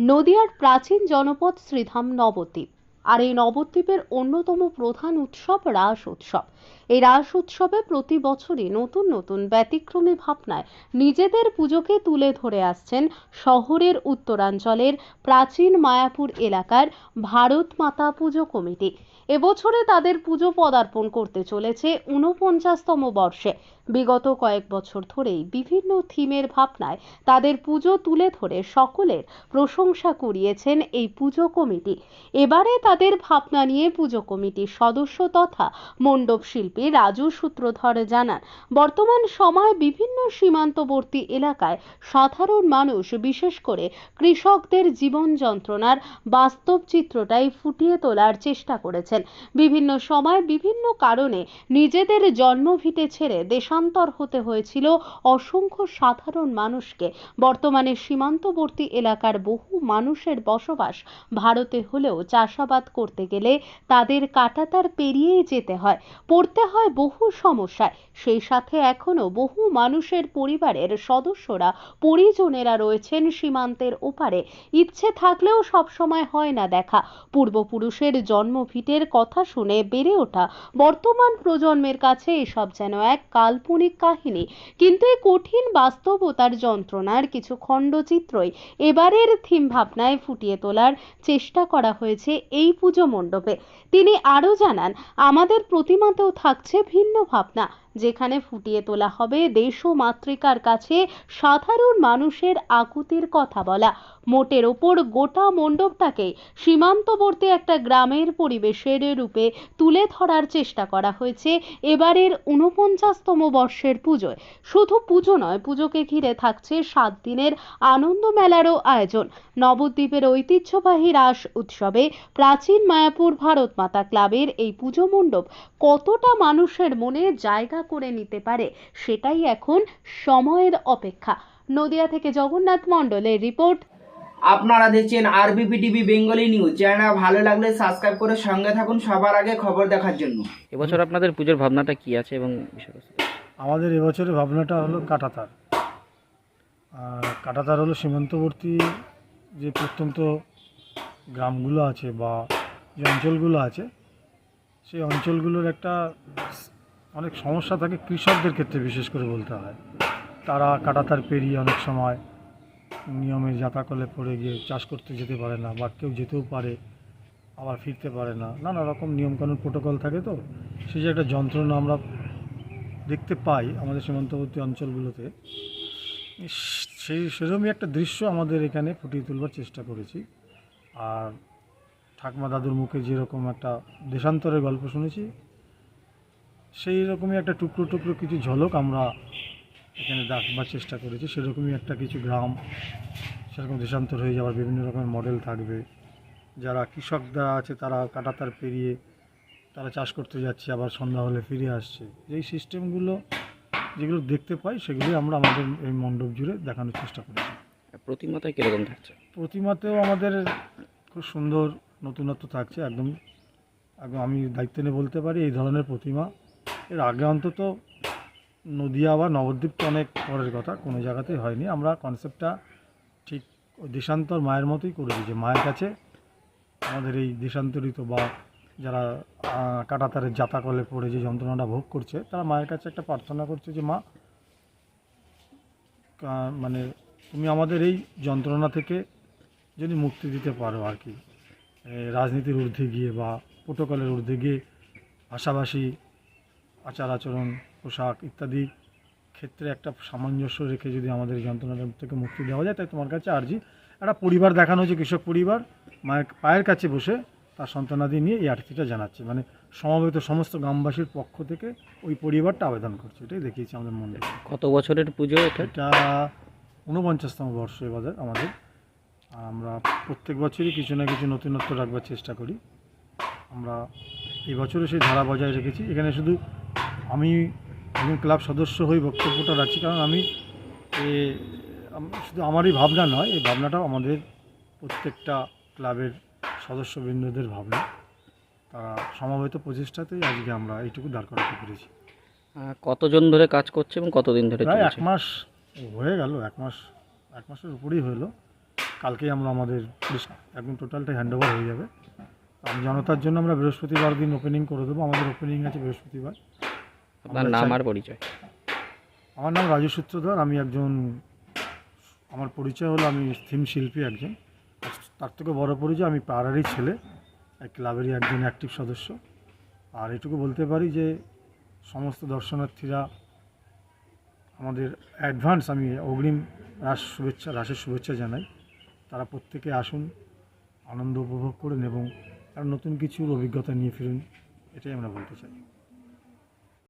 নদিয়ার প্রাচীন জনপদ শ্রীধাম নবদ্বীপ। আর এই নবদ্বীপের অন্যতম প্রধান উৎসব রাস উৎসব। এই রাস উৎসবে প্রতি বছরই নতুন নতুন ব্যতিক্রমী ভাবনায় নিজেদের পুজোকে তুলে ধরে আসছেন শহরের উত্তরাঞ্চলের প্রাচীন মায়াপুর এলাকার ভারত মাতা পুজো কমিটি। এবছরে তাদের পুজো পদার্পণ করতে চলেছে ঊনপঞ্চাশতম বর্ষে। বিগত কয়েক বছর ধরেই বিভিন্ন থিমের ভাবনায় তাদের পুজো তুলে ধরে সকলের প্রশংসা কুড়িয়েছেন এই পুজো কমিটি। এবারে তাদের ভাবনা নিয়ে পুজো কমিটির সদস্য তথা মণ্ডপ শিল্পী রাজু সূত্রধর জানান, বর্তমান সময় বিভিন্ন সীমান্তবর্তী এলাকায় সাধারণ মানুষ, বিশেষ করে কৃষকদের জীবন যন্ত্রণার বাস্তব চিত্রটাই ফুটিয়ে তোলার চেষ্টা করেছেন। বিভিন্ন সময় বিভিন্ন কারণে নিজেদের জন্মভিটে ছেড়ে দেশান্তর হতে হয়েছিল অসংখ্য সাধারণ মানুষকে। বর্তমানে সীমান্তবর্তী এলাকার বহু মানুষের বসবাস ভারতে হলেও চাষাবাদ করতে গেলে তাদের কাটাতার পেরিয়েই যেতে হয়, পড়তে হয় বহু সমস্যায়। সেই সাথে এখনও বহু মানুষের পরিবারের সদস্যরা, পরিজনেরা রয়েছেন সীমান্তের ওপারে। ইচ্ছে থাকলেও সবসময় হয় না দেখা। পূর্বপুরুষের জন্মভিটের কথা শুনে বেড়ে ওঠা বর্তমান প্রজন্মের কাছে এসব যেন এক কাল্পনিক কাহিনী। কিন্তু এই কঠিন বাস্তবতার যন্ত্রণার কিছু খণ্ডচিত্রই এবারের থিম ভাবনায় ফুটিয়ে তোলার চেষ্টা করা হয়েছে এই পুজো মণ্ডপে। তিনি আরও জানান আমাদের প্রতিমাতেও থাকছে ভিন্ন ভাবনা। যেখানে ফুটিয়ে তোলা হবে দেশ মাতৃকার কাছে সাধারণ মানুষের আকুতির কথা বলা। মোটের ওপর গোটা মণ্ডপটাকে সীমান্তবর্তী একটা গ্রামের পরিবেশের রূপে তুলে ধরার চেষ্টা করা হয়েছে এবারের ঊনপঞ্চাশতম বর্ষের পুজোয়। শুধু পুজো নয়, পুজোকে ঘিরে থাকছে সাত দিনের আনন্দ মেলারও আয়োজন। নবদ্বীপের ঐতিহ্যবাহী রাস উৎসবে প্রাচীন মায়াপুর ভারত মাতা ক্লাবের এই পুজো মণ্ডপ কতটা মানুষের মনে জায়গা করে নিতে পারে। সেটাই এখন সময়ের অপেক্ষা। নদিয়া থেকে জগন্নাথ মণ্ডলের রিপোর্ট। আপনারা দেখছেন ABP TV Bengali news. Channel ভালো লাগলে সাবস্ক্রাইব করে সঙ্গে থাকুন সবার আগে খবর দেখার জন্য। এবছর আপনাদের পুজোর ভাবনাটা কি আছে এবং আমাদের এবছরের ভাবনাটা হলো কাটাতার। আর কাটাতার হলো সীমান্তবর্তী যে প্রত্যন্ত গ্রামগুলো আছে বা যে অঞ্চলগুলো আছে সেই অঞ্চলগুলোর একটা অনেক সমস্যা থাকে কৃষকদের ক্ষেত্রে বিশেষ করে বলতে হয়। তারা কাটাতার পেরিয়ে অনেক সময় নিয়মে যাতাকলে পড়ে গিয়ে চাষ করতে যেতে পারে না বা কেউ যেতেও পারে, আবার ফিরতে পারে না। নানা রকম নিয়মকানুন প্রোটোকল থাকে তো। সেই যে একটা যন্ত্রণা আমরা দেখতে পাই আমাদের সীমান্তবর্তী অঞ্চলগুলোতে সেই সেরকমই একটা দৃশ্য আমাদের এখানে ফুটিয়ে তুলবার চেষ্টা করেছি। আর ঠাকমা দাদুর মুখে যেরকম একটা দেশান্তরের গল্প শুনেছি সেই রকমই একটা টুকরো টুকরো কিছু ঝলক আমরা এখানে দেখবার চেষ্টা করেছি। সেরকমই একটা কিছু গ্রাম সেরকম দেশান্তর হয়ে যাওয়ার বিভিন্ন রকমের মডেল থাকবে। যারা কৃষকরা আছে তারা কাটাতার পেরিয়ে তারা চাষ করতে যাচ্ছে আবার সন্ধ্যা হলে ফিরে আসছে। এই সিস্টেমগুলো যেগুলো দেখতে পাই সেগুলি আমরা আমাদের এই মণ্ডপ জুড়ে দেখানোর চেষ্টা করেছি। প্রতিমাতায় কীরকম থাকছে? প্রতিমাতেও আমাদের খুব সুন্দর নতুনত্ব থাকছে একদম একদম আমি দায়িত্ব নিয়ে বলতে পারি এই ধরনের প্রতিমা এর আগে অন্তত নদিয়া বা নবদ্বীপ তো অনেক পরের কথা, কোনো জায়গাতেই হয়নি। আমরা কনসেপ্টটা ঠিক ওই দেশান্তর মায়ের মতোই করেছি যে মায়ের কাছে আমাদের এই দেশান্তরিত বা যারা কাটাতারের জাতাকলে পড়ে যে যন্ত্রণাটা ভোগ করছে, তারা মায়ের কাছে একটা প্রার্থনা করছে যে, মা মানে তুমি আমাদের এই যন্ত্রণা থেকে যদি মুক্তি দিতে পারো আর কি। রাজনীতির ঊর্ধ্বে গিয়ে বা প্রোটোকলের ঊর্ধ্বে গিয়ে ভাষাভাষী আচার আচরণ পোশাক ইত্যাদি ক্ষেত্রে একটা সামঞ্জস্য রেখে যদি আমাদের এই যন্ত্রণাটা থেকে মুক্তি দেওয়া যায় তাই তোমার কাছে আর্জি। একটা পরিবার দেখানো হয়েছে কৃষক পরিবার মায়ের পায়ের কাছে বসে তার সন্তানাদি নিয়ে এই আর্তিটা জানাচ্ছে। মানে সমবেত সমস্ত গ্রামবাসীর পক্ষ থেকে ওই পরিবারটা আবেদন করছে। এটাই দেখিয়েছি আমাদের মনে কত বছরের পুজো এটা? এটা ঊনপঞ্চাশতম বর্ষ এবারে আমাদের। আর আমরা প্রত্যেক বছরই কিছু না কিছু নতুনত্ব রাখবার চেষ্টা করি। আমরা এই বছরও সেই ধারা বজায় রেখেছি। এখানে শুধু আমি একজন ক্লাব সদস্য হয়ে বক্তব্যটা রাখছি কারণ আমি এ শুধু আমারই ভাবনা নয় এই ভাবনাটাও আমাদের প্রত্যেকটা ক্লাবের সদস্যবৃন্দদের ভাবনা। তারা সমবেত প্রচেষ্টাতেই আজকে আমরা এইটুকু দাঁড় করাতে পেরেছি। কতজন ধরে কাজ করছে এবং কতদিন ধরে প্রায় এক মাস হয়ে গেল এক মাস এক মাসের উপরেই হলো। কালকেই আমরা আমাদের একদম টোটালটাই হ্যান্ড ওভার হয়ে যাবে। জনতার জন্য আমরা বৃহস্পতিবার দিন ওপেনিং করে দেবো আমাদের ওপেনিং আছে বৃহস্পতিবার। আপনার নাম আর পরিচয়? আমার নাম রাজু সূত্রধর আমি একজন আমার পরিচয় হলো আমি থিম শিল্পী একজন। তার থেকে বড় পরিচয় আমি পাড়ারই ছেলে এক ক্লাবেরই একজন অ্যাক্টিভ সদস্য। আর এটুকু বলতে পারি যে সমস্ত দর্শনার্থীরা আমাদের অ্যাডভান্স আমি অগ্রিম রাস শুভেচ্ছা রাসের শুভেচ্ছা জানাই। তারা প্রত্যেকে আসুন আনন্দ উপভোগ করুন এবং আর নতুন কিছুর অভিজ্ঞতা নিয়ে ফিরুন এটাই আমরা বলতে চাই।